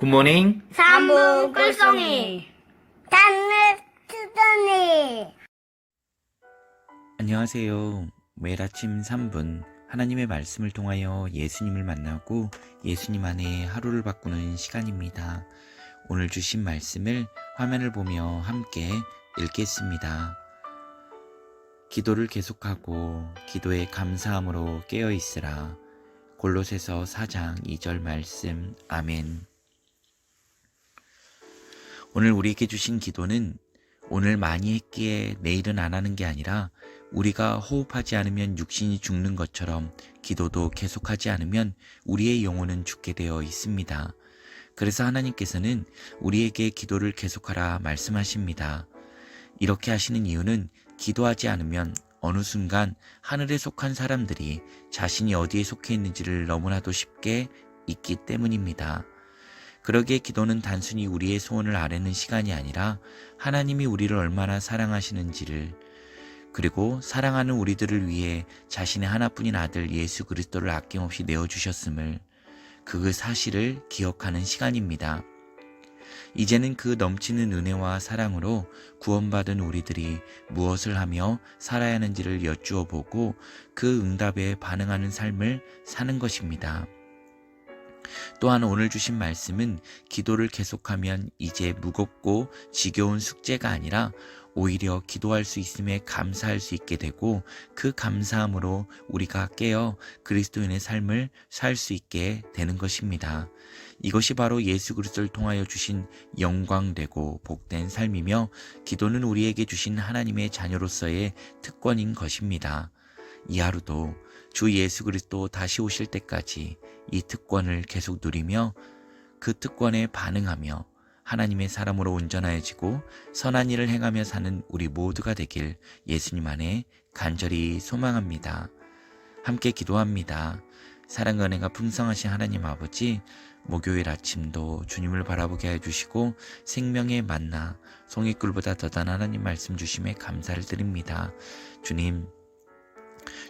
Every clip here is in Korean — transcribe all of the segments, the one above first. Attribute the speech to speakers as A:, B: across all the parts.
A: 굿모닝.
B: 삼부 꿀송이 단을 트더니
A: 안녕하세요. 매일 아침 3분 하나님의 말씀을 통하여 예수님을 만나고 예수님 안에 하루를 바꾸는 시간입니다. 오늘 주신 말씀을 화면을 보며 함께 읽겠습니다. 기도를 계속하고 기도에 감사함으로 깨어 있으라. 골로새서 4장 2절 말씀. 아멘. 오늘 우리에게 주신 기도는 오늘 많이 했기에 내일은 안 하는 게 아니라 우리가 호흡하지 않으면 육신이 죽는 것처럼 기도도 계속하지 않으면 우리의 영혼은 죽게 되어 있습니다. 그래서 하나님께서는 우리에게 기도를 계속하라 말씀하십니다. 이렇게 하시는 이유는 기도하지 않으면 어느 순간 하늘에 속한 사람들이 자신이 어디에 속해 있는지를 너무나도 쉽게 잊기 때문입니다. 그러기에 기도는 단순히 우리의 소원을 아뢰는 시간이 아니라 하나님이 우리를 얼마나 사랑하시는지를 그리고 사랑하는 우리들을 위해 자신의 하나뿐인 아들 예수 그리스도를 아낌없이 내어주셨음을 그 사실을 기억하는 시간입니다. 이제는 그 넘치는 은혜와 사랑으로 구원받은 우리들이 무엇을 하며 살아야 하는지를 여쭈어 보고 그 응답에 반응하는 삶을 사는 것입니다. 또한 오늘 주신 말씀은 기도를 계속하면 이제 무겁고 지겨운 숙제가 아니라 오히려 기도할 수 있음에 감사할 수 있게 되고 그 감사함으로 우리가 깨어 그리스도인의 삶을 살 수 있게 되는 것입니다. 이것이 바로 예수 그리스도를 통하여 주신 영광되고 복된 삶이며 기도는 우리에게 주신 하나님의 자녀로서의 특권인 것입니다. 이 하루도 주 예수 그리스도 다시 오실 때까지 이 특권을 계속 누리며 그 특권에 반응하며 하나님의 사람으로 온전하여지고 선한 일을 행하며 사는 우리 모두가 되길 예수님 안에 간절히 소망합니다. 함께 기도합니다. 사랑과 은혜가 풍성하신 하나님 아버지, 목요일 아침도 주님을 바라보게 해주시고 생명의 만나, 송이꿀보다 더단 하나님 말씀 주심에 감사를 드립니다. 주님,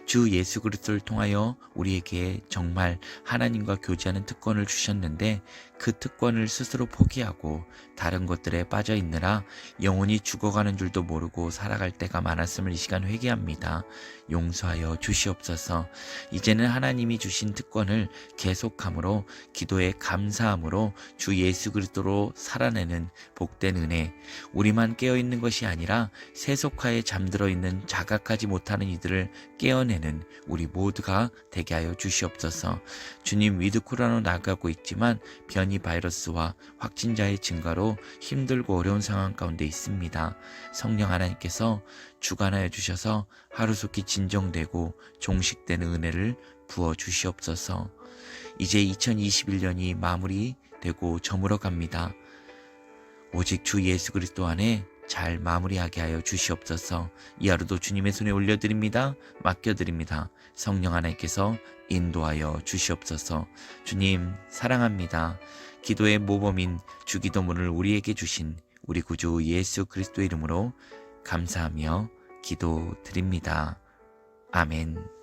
A: 주 예수 그리스도를 통하여 우리에게 정말 하나님과 교제하는 특권을 주셨는데 그 특권을 스스로 포기하고 다른 것들에 빠져 있느라 영혼이 죽어가는 줄도 모르고 살아갈 때가 많았음을 이 시간 회개합니다. 용서하여 주시옵소서. 이제는 하나님이 주신 특권을 계속함으로 기도에 감사함으로 주 예수 그리스도로 살아내는 복된 은혜 우리만 깨어 있는 것이 아니라 세속화에 잠들어 있는 자각하지 못하는 이들을 깨어내는 우리 모두가 되게 하여 주시옵소서. 주님 위드 코로나로 나가고 있지만 변이 바이러스와 확진자의 증가로 힘들고 어려운 상황 가운데 있습니다. 성령 하나님께서 주관하여 주셔서 하루속히 진정되고 종식되는 은혜를 부어 주시옵소서. 이제 2021년이 마무리되고 저물어 갑니다. 오직 주 예수 그리스도 안에 잘 마무리하게 하여 주시옵소서. 이 하루도 주님의 손에 올려드립니다. 맡겨드립니다. 성령 하나님께서 인도하여 주시옵소서. 주님 사랑합니다. 기도의 모범인 주기도문을 우리에게 주신 우리 구주 예수 그리스도 이름으로 감사하며 기도 드립니다. 아멘.